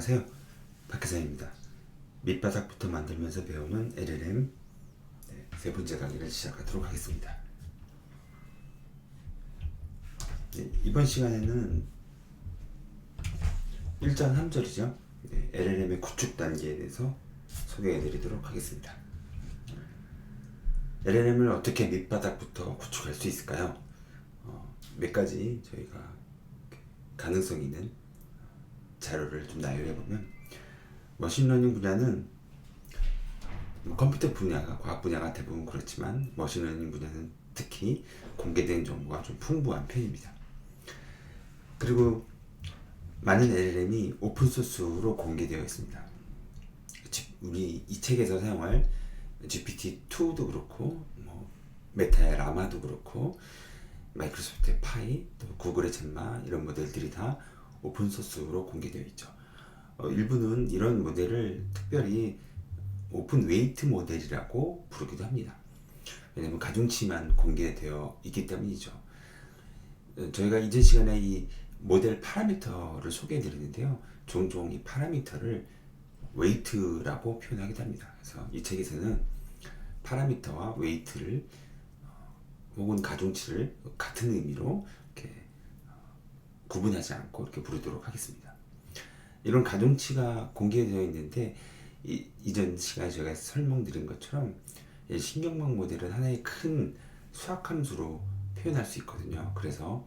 안녕하세요. 박혜사입니다. 밑바닥부터 만들면서 배우는 LLM 네, 세 번째 강의를 시작하도록 하겠습니다. 네, 이번 시간에는 1장 3절이죠. 네, LLM의 구축 단계에 대해서 소개해 드리도록 하겠습니다. LLM을 어떻게 밑바닥부터 구축할 수 있을까요? 어, 몇 가지 저희가 가능성 있는 자료를 좀 나열해 보면 머신러닝 분야는 뭐 컴퓨터 분야가 과학 분야가 대부분 그렇지만 머신러닝 분야는 특히 공개된 정보가 좀 풍부한 편입니다. 그리고 많은 LLM이 오픈 소스로 공개되어 있습니다. 지- 우리 이 책에서 사용할 GPT-2도 그렇고 뭐 메타의 라마도 그렇고 마이크로소프트의 파이 또 구글의 젠마 이런 모델들이 다 오픈 소스로 공개되어 있죠. 어, 일부는 이런 모델을 특별히 오픈 웨이트 모델이라고 부르기도 합니다. 왜냐하면 가중치만 공개되어 있기 때문이죠. 어, 저희가 이전 시간에 이 모델 파라미터를 소개해 드리는데요. 종종 이 파라미터를 웨이트라고 표현하기도 합니다. 그래서 이 책에서는 파라미터와 웨이트를 어, 혹은 가중치를 같은 의미로 이렇게 어, 구분하지 않고 이렇게 부르도록 하겠습니다. 이런 가중치가 공개되어 있는데 이, 이전 시간에 제가 설명드린 것처럼 이 신경망 모델은 하나의 큰 수학 함수로 표현할 수 있거든요. 그래서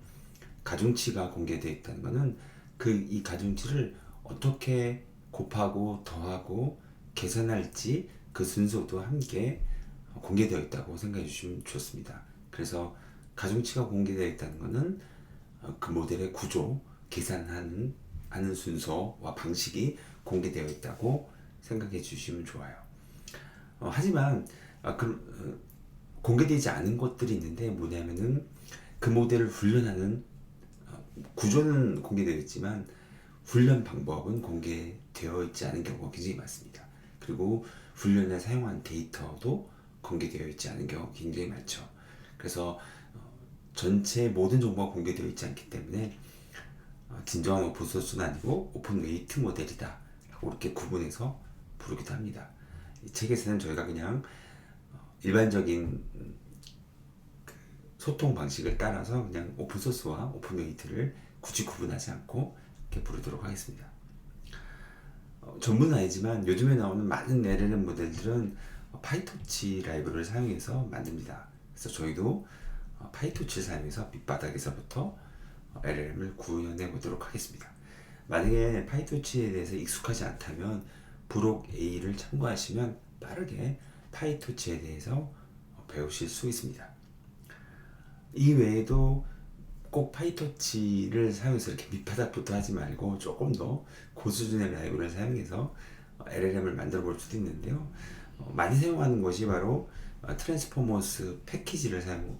가중치가 공개되어 있다는 것은 그 이 가중치를 어떻게 곱하고 더하고 계산할지 그 순서도 함께 공개되어 있다고 생각해 주시면 좋습니다. 그래서 가중치가 공개되어 있다는 것은 어, 그 모델의 구조, 계산하는 하는 순서와 방식이 공개되어 있다고 생각해 주시면 좋아요. 어, 하지만 아, 그, 어, 공개되지 않은 것들이 있는데 뭐냐면은 그 모델을 훈련하는 어, 구조는 공개되어 있지만 훈련 방법은 공개되어 있지 않은 경우가 굉장히 많습니다. 그리고 훈련에 사용한 데이터도 공개되어 있지 않은 경우가 굉장히 많죠. 그래서 어, 전체 모든 정보가 공개되어 있지 않기 때문에 어, 진정한 오픈 소스는 아니고 오픈 웨이트 모델이다 이렇게 구분해서 부르기도 합니다. 이 책에서는 저희가 그냥 어, 일반적인 음, 그 소통 방식을 따라서 그냥 오픈 소스와 오픈 웨이트를 굳이 구분하지 않고 이렇게 부르도록 하겠습니다. 어, 전부는 아니지만 요즘에 나오는 많은 LLM 모델들은 어, 파이토치 라이브러를 사용해서 만듭니다. 그래서 저희도 어, 파이토치를 사용해서 밑바닥에서부터 어, LLM을 구현해 보도록 하겠습니다. 만약에 파이토치에 대해서 익숙하지 않다면 부록 A를 참고하시면 빠르게 파이토치에 대해서 어, 배우실 수 있습니다. 이 외에도 꼭 파이터치를 사용해서 이렇게 밑바닥부터 하지 말고 조금 더 고수준의 라이브를 사용해서 어, LLM을 만들어 볼 수도 있는데요. 어, 많이 사용하는 것이 바로 어, 트랜스포머스 패키지를 사용을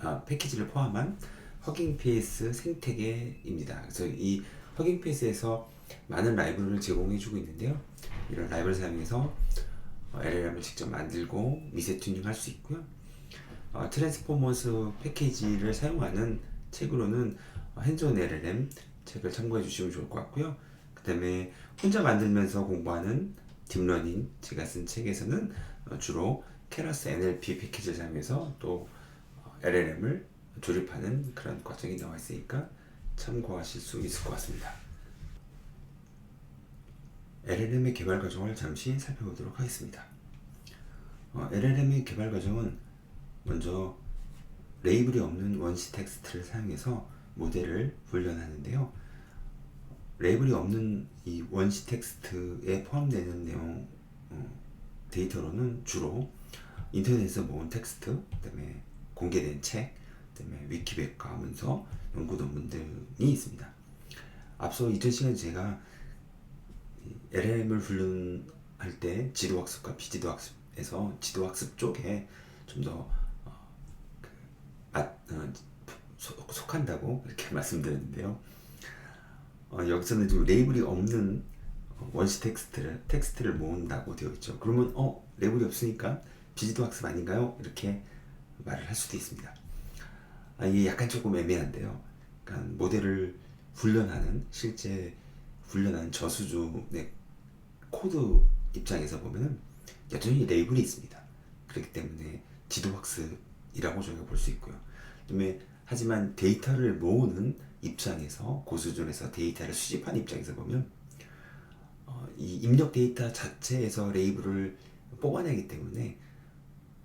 아, 패키지를 포함한 허깅 페이스 생태계입니다. 그래서 이 허깅 페이스에서 많은 라이브러를 제공해 주고 있는데요. 이런 라이브를 사용해서 어, LLM을 직접 만들고 미세 튜닝 할 수 있고요. 어, 트랜스포머스 패키지를 사용하는 책으로는 어, 핸즈온 LLM 책을 참고해 주시면 좋을 것 같고요. 그 다음에 혼자 만들면서 공부하는 딥러닝 제가 쓴 책에서는 어, 주로 케라스 NLP 패키지를 사용해서 또 어, LLM을 조립하는 그런 과정이 나와 있으니까 참고하실 수 있을 것 같습니다. LLM의 개발 과정을 잠시 살펴보도록 하겠습니다. 어, LLM의 개발 과정은 먼저 레이블이 없는 원시 텍스트를 사용해서 모델을 훈련하는데요. 레이블이 없는 이 원시 텍스트에 포함되는 내용 어, 데이터로는 주로 인터넷에서 모은 텍스트, 그다음에 공개된 책, 그다음에 위키백과 문서, 연구 논문 등이 있습니다. 앞서 이전 시간에 제가 이 LLM을 훈련할 때 지도학습과 비지도학습에서 지도학습 쪽에 좀더 아, 어, 속- 속한다고 이렇게 말씀드렸는데요. 어, 여기서는 지금 레이블이 없는 어, 원시 텍스트를 텍스트를 모은다고 되어 있죠. 그러면 어 레이블이 없으니까 비지도 학습 아닌가요? 이렇게 말을 할 수도 있습니다. 아, 이게 약간 조금 애매한데요. 그러니까 모델을 훈련하는 실제 훈련한 저수준의 코드 입장에서 보면은 여전히 레이블이 있습니다. 그렇기 때문에 지도 학습이라고 저희가 볼 수 있고요. 그다음에 하지만 데이터를 모으는 입장에서 고수준에서 데이터를 수집하는 입장에서 보면 어, 이 입력 데이터 자체에서 레이블을 뽑아내기 때문에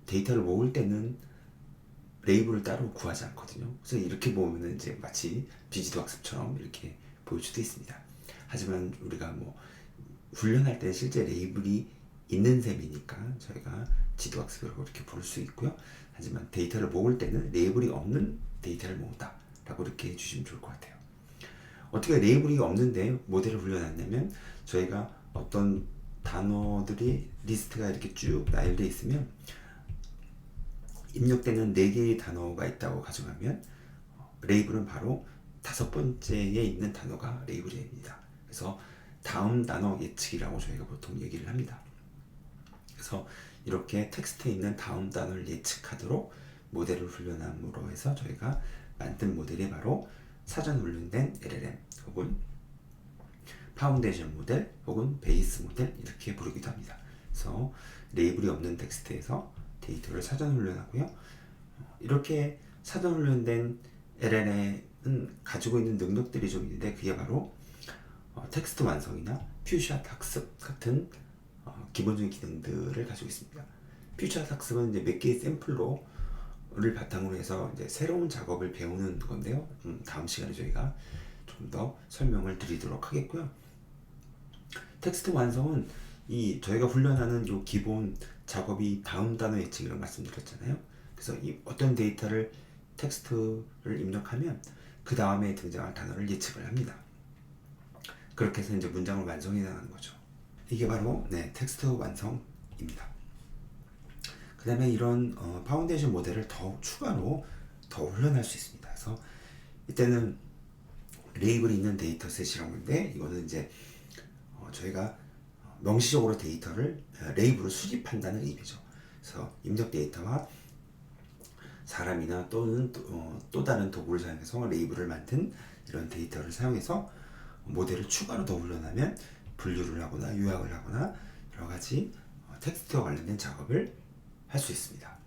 데이터를 모을 때는 레이블을 따로 구하지 않거든요. 그래서 이렇게 보면은 이제 마치 비지도 학습처럼 이렇게 보일 수도 있습니다. 하지만 우리가 뭐 훈련할 때 실제 레이블이 있는 셈이니까 저희가 지도 학습이라고 이렇게 부를 수 있고요. 하지만 데이터를 모을 때는 레이블이 없는 데이터를 모은다라고 이렇게 해주시면 좋을 것 같아요. 어떻게 레이블이 없는데 모델을 훈련했냐면 저희가 어떤 단어들이 리스트가 이렇게 쭉 나열되어 있으면 입력되는 4개의 단어가 있다고 가정하면 어, 레이블은 바로 다섯 번째에 있는 단어가 레이블입니다. 그래서 다음 단어 예측이라고 저희가 보통 얘기를 합니다. 그래서 이렇게 텍스트에 있는 다음 단어를 예측하도록 모델을 훈련함으로 해서 저희가 만든 모델이 바로 사전 훈련된 LLM 혹은 파운데이션 모델 혹은 베이스 모델 이렇게 부르기도 합니다. 그래서 레이블이 없는 텍스트에서 데이터를 사전 훈련하고요. 어, 이렇게 사전 훈련된 LLM은 가지고 있는 능력들이 좀 있는데 그게 바로 어, 텍스트 완성이나 퓨샷 학습 같은 어, 기본적인 기능들을 가지고 있습니다. 퓨샷 학습은 이제 몇 개의 샘플로를 바탕으로 해서 이제 새로운 작업을 배우는 건데요. 음, 다음 시간에 저희가 좀 더 설명을 드리도록 하겠고요. 텍스트 완성은 이 저희가 훈련하는 요 기본 작업이 다음 단어 예측이라고 말씀드렸잖아요. 그래서 이 어떤 데이터를 텍스트를 입력하면 그 다음에 등장할 단어를 예측을 합니다. 그렇게 해서 이제 문장을 완성해 나가는 거죠. 이게 바로 네, 텍스트 완성입니다. 그 다음에 이런 어, 파운데이션 모델을 더 추가로 더 훈련할 수 있습니다. 그래서 이때는 레이블이 있는 데이터셋이라고 하는데 이거는 이제 어, 저희가 명시적으로 데이터를 어, 레이블을 수집한다는 의미죠. 그래서 입력 데이터와 사람이나 또는 또, 어, 또 다른 도구를 사용해서 레이블을 만든 이런 데이터를 사용해서 모델을 추가로 더 훈련하면 분류를 하거나 요약을 하거나 여러 가지 어, 텍스트와 관련된 작업을 할 수 있습니다.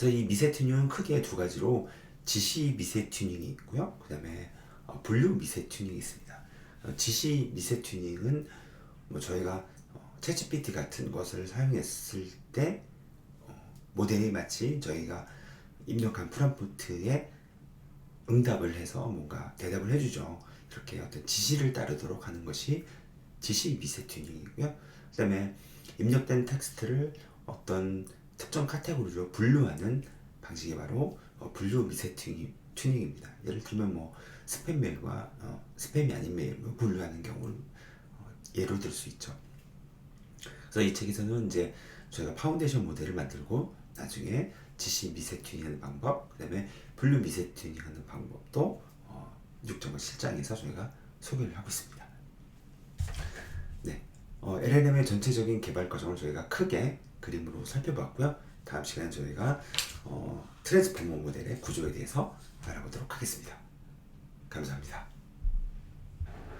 그래서 이 미세 튜닝은 크게 두 가지로 지시 미세 튜닝이 있고요. 그 다음에 어, 분류 미세 튜닝이 있습니다. 어, 지시 미세 튜닝은 뭐 저희가 어, 챗GPT 같은 것을 사용했을 때 어, 모델이 마치 저희가 입력한 프롬프트에 응답을 해서 뭔가 대답을 해주죠. 이렇게 어떤 지시를 따르도록 하는 것이 지시 미세 튜닝이고요. 그 다음에 입력된 텍스트를 어떤 특정 카테고리로 분류하는 방식이 바로 어, 분류 미세 튜닝, 튜닝입니다. 예를 들면 뭐 스팸 메일과 어, 스팸이 아닌 메일로 분류하는 경우를 어, 예로 들수 있죠. 그래서 이 책에서는 이제 저희가 파운데이션 모델을 만들고 나중에 지시 미세 튜닝하는 방법, 그다음에 분류 미세 튜닝하는 방법도 어, 6.5 실장에서 저희가 소개를 하고 있습니다. 네, 어, LLM의 전체적인 개발 과정을 저희가 크게 그림으로 살펴봤고요. 다음 시간에 저희가 어, 트랜스포머 모델의 구조에 대해서 알아보도록 하겠습니다. 감사합니다.